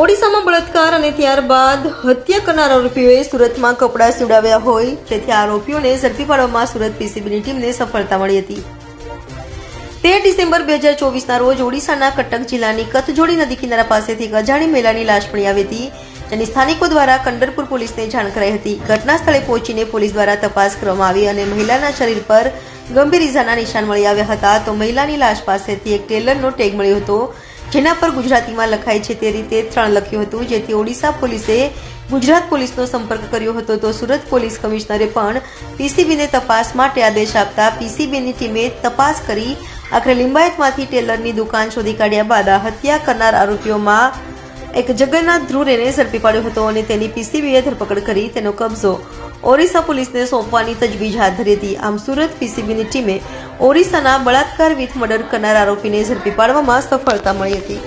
ઓડિશામાં બળાત્કાર અને ત્યારબાદ હત્યા કરનાર આરોપીઓએ સુરતમાં કપડાં સીવડાવ્યા હોય તેથી આરોપીઓને ઝડપી પાડવામાં સુરત પીસીબીની ટીમને સફળતા મળી હતી. તેર ડિસેમ્બર બે હજાર ચોવીસના રોજ ઓડિશાના કટક જિલ્લાની કથજોડી નદી કિનારા પાસેથી એક અજાણી મહિલાની લાશ મળી આવી હતી, જેની સ્થાનિકો દ્વારા કંડરપુર પોલીસને જાણ કરાઈ હતી. ઘટના સ્થળે પહોંચીને પોલીસ દ્વારા તપાસ કરવામાં આવી અને મહિલાના શરીર પર ગંભીર ઇજાના નિશાન મળી આવ્યા હતા. તો મહિલાની લાશ પાસેથી એક ટેલરનો ટેગ મળ્યો હતો. જેના પર ગુજરાતીમાં લખાય છે તે રીતે ત્રણ લખ્યું હતું, જેથી ઓડિશા પોલીસે ગુજરાત પોલીસનો સંપર્ક કર્યો હતો તો સુરત પોલીસ કમિશનરે પણ પીસીબીને તપાસ માટે આદેશ આપતા પીસીબીની ટીમે તપાસ કરી આખરે લિંબાયતમાંથી ટેલરની દુકાન શોધી કાઢ્યા બાદ હત્યા કરનાર આરોપીઓમાં એક જગન્નાથ ધ્રુરેને ઝડપી પાડ્યો હતો અને તેની પીસીબીએ ધરપકડ કરી તેનો કબજો ઓરિસ્સા પોલીસને સોંપવાની તજવીજ હાથ ધરી હતી. આમ સુરત પીસીબીની ટીમે ઓરિસ્સાના બળાત્કાર વિથ મર્ડર કરનાર આરોપીને ઝડપી પાડવામાં સફળતા મળી હતી.